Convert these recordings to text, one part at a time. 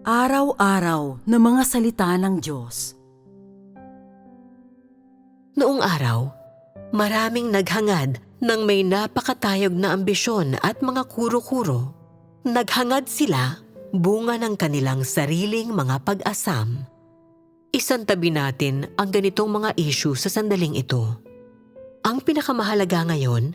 Araw-araw na mga salita ng Diyos. Noong araw, maraming naghangad ng may napakatayog na ambisyon at mga kuro-kuro. Naghangad sila bunga ng kanilang sariling mga pag-asam. Isang tabi natin ang ganitong mga issue sa sandaling ito. Ang pinakamahalaga ngayon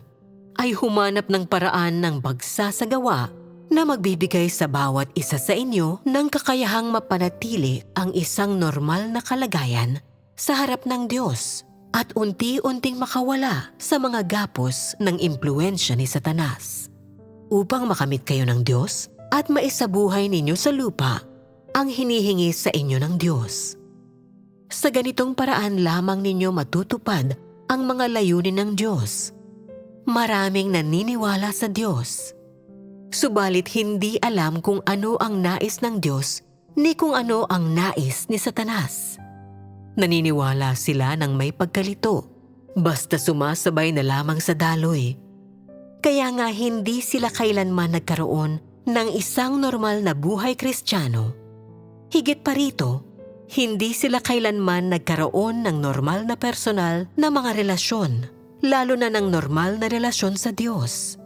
ay humanap ng paraan ng pagsasagawa na magbibigay sa bawat isa sa inyo ng kakayahang mapanatili ang isang normal na kalagayan sa harap ng Diyos at unti-unting makawala sa mga gapos ng impluensya ni Satanas. Upang makamit kayo ng Diyos at maisabuhay ninyo sa lupa ang hinihingi sa inyo ng Diyos. Sa ganitong paraan lamang ninyo matutupad ang mga layunin ng Diyos. Maraming naniniwala sa Diyos Subalit hindi alam kung ano ang nais ng Diyos ni kung ano ang nais ni Satanas. Naniniwala sila ng may pagkalito, basta sumasabay na lamang sa daloy. Kaya nga hindi sila kailanman nagkaroon ng isang normal na buhay kristyano. Higit pa rito, hindi sila kailanman nagkaroon ng normal na personal na mga relasyon, lalo na ng normal na relasyon sa Diyos.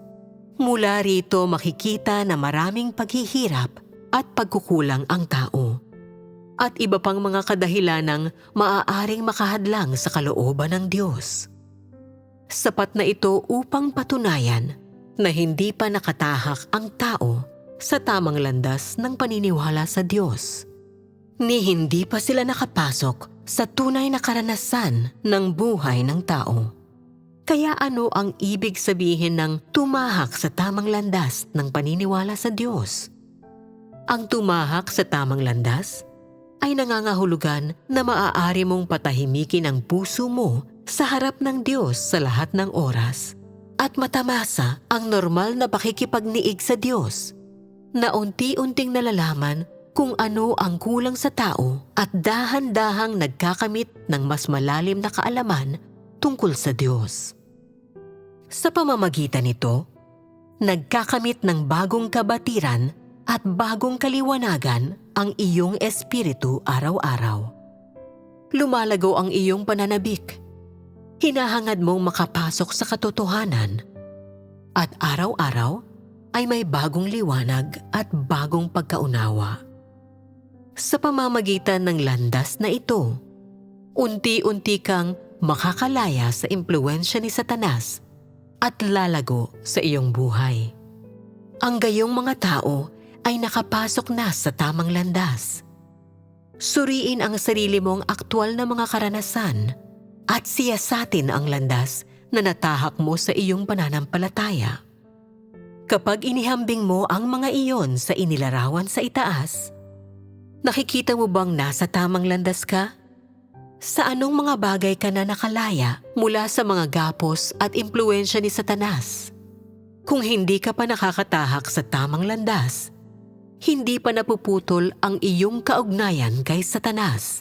Mula rito makikita na maraming paghihirap at pagkukulang ang tao. At iba pang mga kadahilanang maaaring makahadlang sa kalooban ng Diyos. Sapat na ito upang patunayan na hindi pa nakatahak ang tao sa tamang landas ng paniniwala sa Diyos. Ni hindi pa sila nakapasok sa tunay na karanasan ng buhay ng tao. Kaya ano ang ibig sabihin ng tumahak sa tamang landas ng paniniwala sa Diyos? Ang tumahak sa tamang landas ay nangangahulugan na maaari mong patahimikin ang puso mo sa harap ng Diyos sa lahat ng oras at matamasa ang normal na pakikipagniig sa Diyos na unti-unting nalalaman kung ano ang kulang sa tao at dahan-dahang nagkakamit ng mas malalim na kaalaman tungkol sa Diyos. Sa pamamagitan nito, nagkakamit ng bagong kabatiran at bagong kaliwanagan ang iyong espiritu araw-araw. Lumalago ang iyong pananabik. Hinahangad mong makapasok sa katotohanan. At araw-araw ay may bagong liwanag at bagong pagkaunawa. Sa pamamagitan ng landas na ito, unti-unti kang makakalaya sa impluensya ni Satanas at lalago sa iyong buhay. Ang gayong mga tao ay nakapasok na sa tamang landas. Suriin ang sarili mong aktwal na mga karanasan at siyasatin ang landas na natahak mo sa iyong pananampalataya. Kapag inihambing mo ang mga iyon sa inilarawan sa itaas, nakikita mo bang nasa tamang landas ka? Sa anong mga bagay ka na nakalaya mula sa mga gapos at impluensya ni Satanas? Kung hindi ka pa nakakatahak sa tamang landas, hindi pa napuputol ang iyong kaugnayan kay Satanas.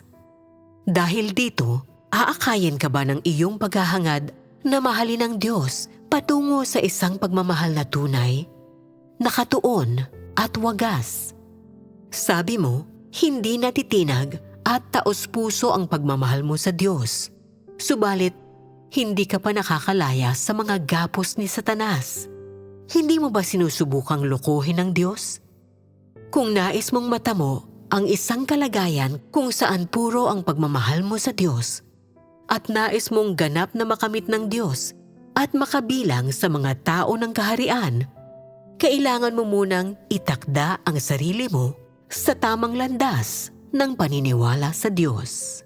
Dahil dito, aakayin ka ba ng iyong paghahangad na mahalin ng Diyos patungo sa isang pagmamahal na tunay, nakatuon at wagas? Sabi mo, hindi natitinag at taos-puso ang pagmamahal mo sa Diyos. Subalit, hindi ka pa nakakalaya sa mga gapos ni Satanas. Hindi mo ba sinusubukang lokohin ng Diyos? Kung nais mong matamo ang isang kalagayan kung saan puro ang pagmamahal mo sa Diyos at nais mong ganap na makamit ng Diyos at makabilang sa mga tao ng kaharian, kailangan mo munang itakda ang sarili mo sa tamang landas ng paniniwala sa Diyos.